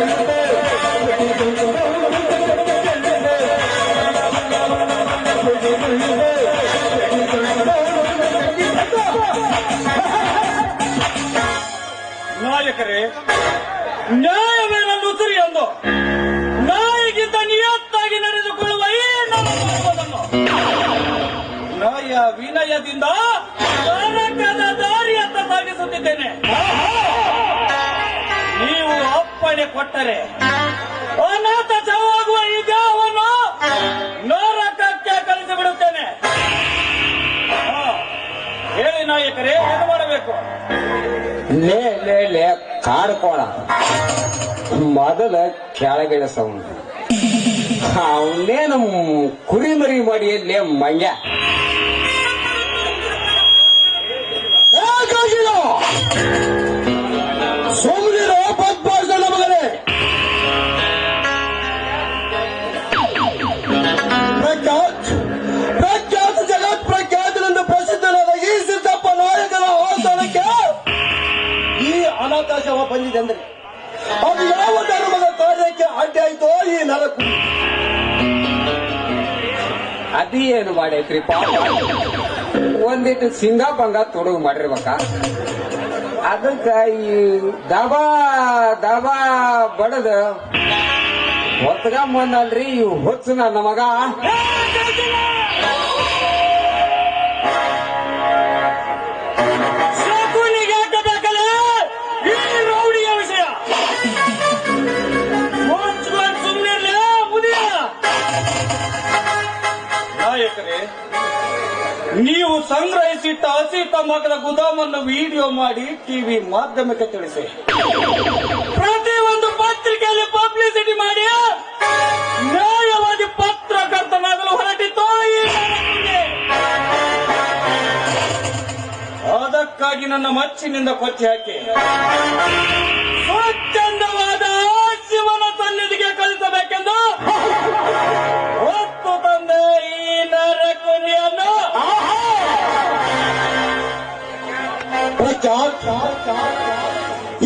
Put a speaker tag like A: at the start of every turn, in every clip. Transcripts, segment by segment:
A: ನಾಯಕರೇ ನ್ಯಾಯವೇ ಉಸಿರಿ ಎಂದು. ನಾಯಿಗಿಂತ ನಿಯತ್ತಾಗಿ ನಡೆದುಕೊಳ್ಳುವ ಈ ನಮ್ಮ ಧರ್ಮವನ್ನು ನಾಯ ವಿನಯದಿಂದ ನರಕದ ದಾರಿಯತ್ತ ಸಾಗಿಸುತ್ತಿದ್ದೇನೆ. ನೀವು ಅಪ್ಪಣೆ ಕೊಟ್ಟರೆ ಅನಾಥ ಶವವಾಗುವ ಈ ದೇಹವನ್ನು ನರಕಕ್ಕೆ ಕಳಿಸಿ ಬಿಡುತ್ತೇನೆ. ಹೇಳಿ ನಾಯಕರೇ, ಏನು ಮಾಡಬೇಕು?
B: ಕಾಡ್ಕೋಣ ಮೊದಲ ಕೆಳಗಿಳಿಸವನು ಅವನೇನು ಕುರಿಮರಿ ಮಾಡಿ ಮಂಗ್ಯ.
C: ಅನಾಥಾಶ್ರಮ ಬಂದಿದೆ ಅಂದ್ರೆ ಅದು ಯಾವ ಧರ್ಮದ ಕಾರ್ಯಕ್ಕೆ ಅಡ್ಡಿ ಆಯ್ತೋ ಈ ನರಕು.
B: ಅದೇನು ಮಾಡೈತ್ರಿ ಪಾಪ ಒಂದಿಟ್ಟು ಸಿಂಗ ಬಂಗ ತೊಡಗು ಮಾಡಿರ್ಬೇಕ. ಅದಕ್ಕ ಈ ದಬಾ ದಬಾ ಬಡದ ಹೊತ್ಕೊಂಬಂದಲ್ರಿ ಇವು ಹುಚ್ಚು ನನ್ನ
A: ನೀವು ಸಂಗ್ರಹಿಸಿಟ್ಟ ಹಸಿ ತಂಬಾಕದ ಗುದಾಮನ್ನು ವಿಡಿಯೋ ಮಾಡಿ ಟಿವಿ ಮಾಧ್ಯಮಕ್ಕೆ ತಿಳಿಸಿ. ಪ್ರತಿ ಒಂದು ಪತ್ರಿಕೆಯಲ್ಲಿ ಪಬ್ಲಿಸಿಟಿ ಮಾಡಿ. ನ್ಯಾಯವಾದಿ ಪತ್ರಕರ್ತನಾಗಲು ಹೊರಟಿತ್ತು. ಅದಕ್ಕಾಗಿ ನನ್ನ ಮಚ್ಚಿನಿಂದ ಕೊಚ್ಚಿ ಹಾಕಿ. ಸ್ವಚ್ಛಂದವಾದ ಶಿವನ ಸನ್ನಿಧಿಗೆ ಕಳಿಸಬೇಕೆಂದು.
C: ಪ್ರಖ್ಯಾತ್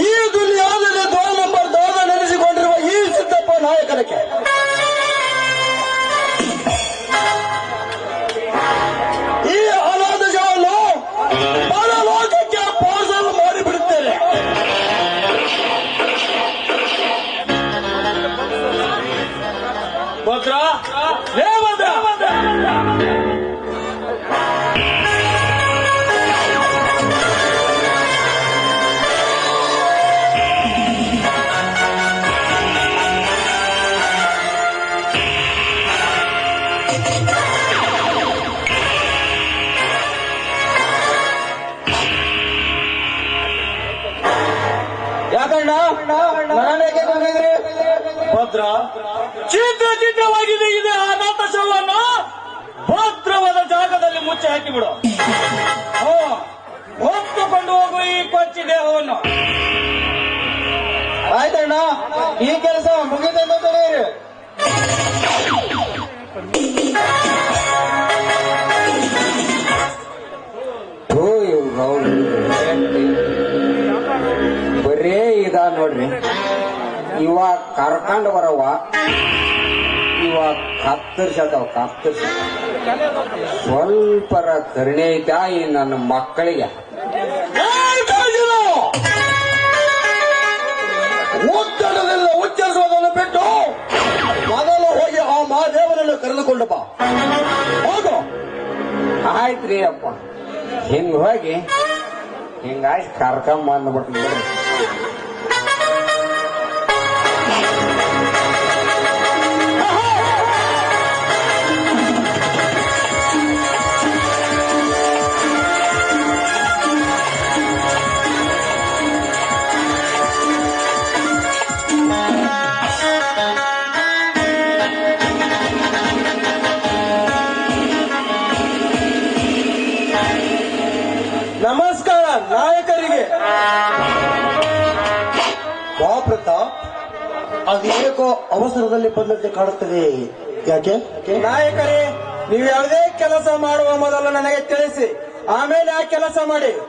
C: ಈ ದುನಿಯಾದಲ್ಲಿ ದೋ ನಂಬರ್ ದೋದ ನೆನೆಸಿಕೊಂಡಿರುವ ಈ ಸಿದ್ದಪ್ಪ ನಾಯಕನಕ್ಕೆ ಈ ಅನಾಥ ಶವವನ್ನು ಪರಲೋಕಕ್ಕೆ ಪಾರ್ಸಲ್ ಮಾಡಿಬಿಡುತ್ತೇನೆ
A: ಭದ್ರ ಲೇ
C: ಯಾಕಣ್ಣ? ನನಗೆ ಬಂದಿದ್ರಿ?
A: ಭದ್ರ. ಚಿತ್ರ ಚಿತ್ರವಾಗಿದೆ ಇದು ಅನಾಥ ಶವವನ್ನು ಭದ್ರವಾದ ಜಾಗದಲ್ಲಿ ಮುಚ್ಚಿ ಹಾಕಿಬಿಡು. ಹೋ, ಹೊತ್ತುಕೊಂಡು ಹೋಗು ಈ ಕೊಚ್ಚಿ ದೇಹವನ್ನು.
C: ಆಯ್ತಣ್ಣ ಈ ಕೆಲಸ ಮುಗಿದ
B: ಇದ ನೋಡ್ರಿ. ಇವ ಕರ್ಕೊಂಡ್ ಬರವ ಇವ ಕತ್ತರಿಸತಾವ ಕತ್ತರಿಸ ಸ್ವಲ್ಪರ ಕರುಣೆ ತಾಯಿ ನನ್ನ ಮಕ್ಕಳಿಗೆ.
C: ಉತ್ತರದಿಂದ ಉಚ್ಚರಿಸುವುದನ್ನು ಬಿಟ್ಟು ಮೊದಲು ಹೋಗಿ ಆ ಮಹಾದೇವನನ್ನು ಕರೆದುಕೊಂಡು ಬಾ. ಹೋಗು
B: ಆಯ್ತ್ರಿ ಅಪ್ಪ. ಹಿಂಗ್ ಹೋಗಿ ಹಿಂಗಾಗಿ ಕರ್ಕೊಂಡ್
C: ನಮಸ್ಕಾರ, ನಾಯಕರಿಗೆ. ಬಾ ಪ್ರತಾಪ್. ಅದು ಏಕೋ ಅವಸರದಲ್ಲಿ ಬಂದಂತೆ ಕಾಣುತ್ತದೆ. ಯಾಕೆ?
D: ನಾಯಕರೇ, ನೀವು ಯಾವುದೇ ಕೆಲಸ ಮಾಡುವ ಮೊದಲು ನನಗೆ ತಿಳಿಸಿ. ಆಮೇಲೆ ಆ ಕೆಲಸ ಮಾಡಿ.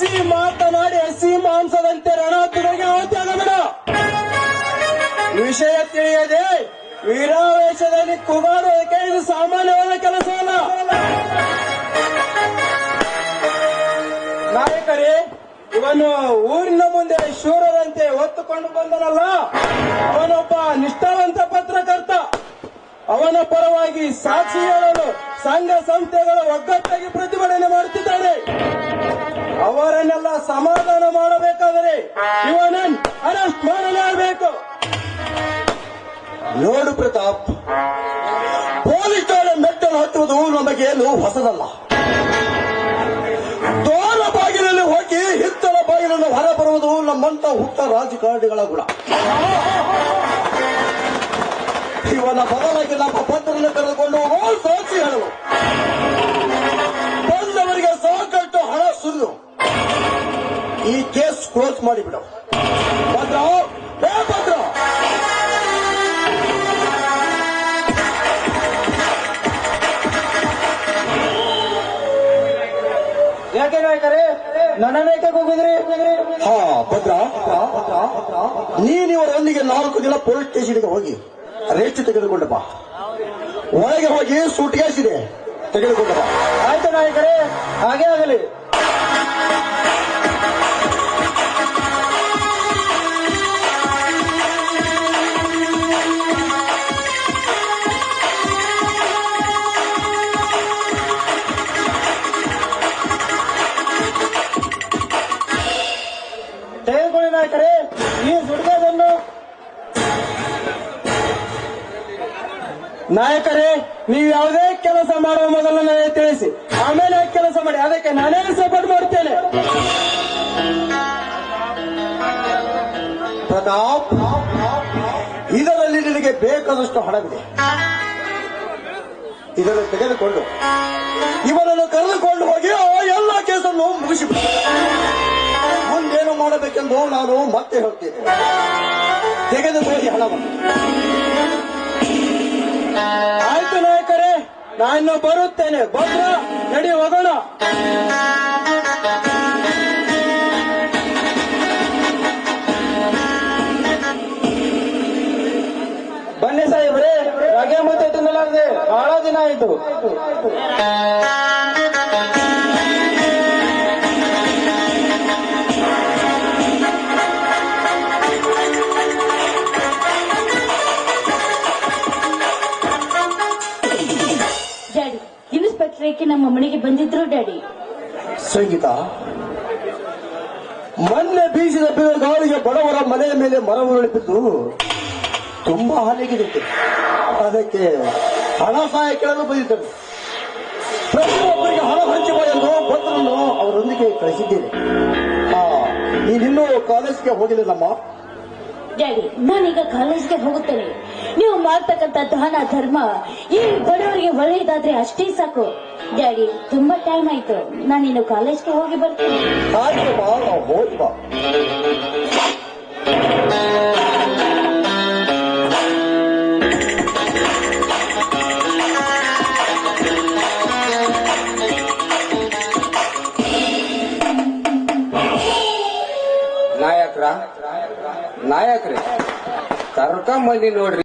D: ಹುಸಿ ಮಾತನಾಡಿ ಹಸಿ ಮಾಂಸದಂತೆ ರಣ ಅವತ್ಯಾಗಬೇಡ ವಿಷಯ ತಿಳಿಯದೆ ವೀರಾವೇಶದಲ್ಲಿ ಕುಗಾಡುವುದಕ್ಕೆ ಇದು ಸಾಮಾನ್ಯವಾದ ಕೆಲಸವಲ್ಲ ನಾಯಕರೇ, ಇವನು ಊರಿನ ಮುಂದೆ ಶೂರರಂತೆ ಹೊತ್ತುಕೊಂಡು ಬಂದನಲ್ಲ. ಅವನೊಬ್ಬ ನಿಷ್ಠಾವಂತ ಪತ್ರಕರ್ತ. ಅವನ ಪರವಾಗಿ ಸಾಕ್ಷಿ ಹೇಳಲು ಸಂಘ ಸಂಸ್ಥೆಗಳ ಒಗ್ಗಟ್ಟಾಗಿ ಪ್ರತಿಭಟನೆ ಮಾಡುತ್ತಿದ್ದಾರೆ. ಅವರನ್ನೆಲ್ಲ ಸಮಾಧಾನ ಮಾಡಬೇಕಾದರೆ ಇವನನ್ ಅರೆಸ್ಟ್ ಮಾಡಲೇಬೇಕು
C: ನೋಡು ಪ್ರತಾಪ್ ಪೊಲೀಸರ ಮೆಟ್ಟಲು ಹತ್ತುವುದು ನಮಗೇನು ಹೊಸದಲ್ಲ. ತೋರ ಬಾಗಿಲಲ್ಲಿ ಹೋಗಿ ಹಿತ್ತಲ ಬಾಗಿಲನ್ನು ಹೊರಬರುವುದು ನಮ್ಮಂತ ಹುಟ್ಟ ರಾಜಕಾರಣಿಗಳ ಗುಣ. ಇವನ ಬದಲಾಗಿ ನಮ್ಮ ಪತ್ರವನ್ನು ಕರೆದುಕೊಂಡು ಸಾಕ್ಷಿ ಹೇಳಲು ಬಂದವರಿಗೆ ಸಾಕಷ್ಟು ಹಣ ಸುರಿದು ಈ ಕೇಸ್ ಕ್ಲೋಸ್ ಮಾಡಿಬಿಡು. ಭದ್ರ ಭದ್ರ!
D: ಯಾಕೆ ನಾಯಕರೇ? ನನ್ನ ಹೋಗಿದ್ರಿ?
C: ಹಾ ಭದ್ರ ನೀನಿವರೊಂದಿಗೆ ನಾಲ್ಕು ದಿನ ಪೊಲೀಸ್ ಸ್ಟೇಷನ್ಗೆ ಹೋಗಿ ರೇಸ್ಟ್ ತೆಗೆದುಕೊಂಡಪ್ಪ ಬಾ. ಒಳಗೆ ಹೋಗಿ ಸೂಟ್ಕೇಸ್ ಇದೆ ತೆಗೆದುಕೊಂಡು ಬಾ.
D: ಆಯ್ತು ನಾಯಕರೇ ಹಾಗೆ ಆಗಲಿ. ನಾಯಕರೇ, ನೀವು ಯಾವುದೇ ಕೆಲಸ ಮಾಡುವ ಮೊದಲು ನನಗೆ ತಿಳಿಸಿ. ಆಮೇಲೆ ಕೆಲಸ ಮಾಡಿ. ಅದಕ್ಕೆ ನಾನೇ ಸಪೋರ್ಟ್ ಮಾಡ್ತೇನೆ
C: ಪ್ರತಾಪ್, ಇದರಲ್ಲಿ ನಿನಗೆ ಬೇಕಾದಷ್ಟು ಹಣವಿದೆ. ಇದನ್ನು ತೆಗೆದುಕೊಂಡು, ಇವನನ್ನು ಕರೆದುಕೊಂಡು ಹೋಗಿ ಎಲ್ಲ ಕೇಸನ್ನು ಮುಗಿಸಿಬಿಟ್ಟು ಮುಂದೇನು ಮಾಡಬೇಕೆಂದು ನಾನು ಮತ್ತೆ ಹೇಳ್ತೇನೆ. ತೆಗೆದುಕೊಳ್ಳಿ ಹಣವನ್ನು.
D: ಆಯ್ತು ನಾಯಕರೇ ನಾನು ಬರುತ್ತೇನೆ. ಭದ್ರ, ನಡಿ, ಹೋಗೋಣ. ಬನ್ನಿ ಸಾಹೇಬ್ರೆ, ರಗೆ ಮತ್ತೆ ತಿನ್ನಲಾರದೆ, ಬಹಳ ದಿನ ಆಯ್ತು.
E: ಇನ್ಸ್ಪೆಕ್ಟ್ರೇಕೆ ನಮ್ಮ ಮನೆಗೆ ಬಂದಿದ್ರು, ಡ್ಯಾಡಿ.
C: ಸಂಗೀತ, ಮೊನ್ನೆ ಬೀಸಿದ ಗಾಳಿಗೆ ಬಡವರ ಮನೆಯ ಮೇಲೆ ಮರಗಳು ಬಿದ್ದು ತುಂಬಾ ಹಾನಿಗಿದೆ ಅದಕ್ಕೆ ಹಣ ಸಹಾಯ ಕೇಳಲು ಬಂದಿದ್ದರು. ಪ್ರತಿಯೊಬ್ಬರಿಗೆ ಹಣ ಹಂಚುವ ಎಂದು ಪತ್ರವನ್ನು ಅವರೊಂದಿಗೆ ಕಳಿಸಿದ್ದೇನೆ. ನೀನಿನ್ನೂ ಕಾಲೇಜ್ಗೆ ಹೋಗಿಲ್ಲಮ್ಮ
E: ಡ್ಯಾಡಿ ನಾನೀಗ ಕಾಲೇಜ್ಗೆ ಹೋಗುತ್ತೇನೆ. ನೀವು ಮಾಡ್ತಕ್ಕಂತ ದಾನ, ಧರ್ಮ ಈ ಬಡವರಿಗೆ ಒಳ್ಳೆಯದಾದ್ರೆ ಅಷ್ಟೇ ಸಾಕು. ಡ್ಯಾಡಿ, ತುಂಬಾ ಟೈಮ್ ಆಯ್ತು. ನಾನಿನ್ನು ಕಾಲೇಜ್ಗೆ ಹೋಗಿ ಬರ್ತೇನೆ.
C: ಆಯ್ತು ಬಾ ನಾವು ಹೋಗಿ ಬಾ
B: ನಾಯಕ್ರ ನಾಯಕ್ರಿ ಕರ್ಕೊಂಬಂದಿ ನೋಡ್ರಿ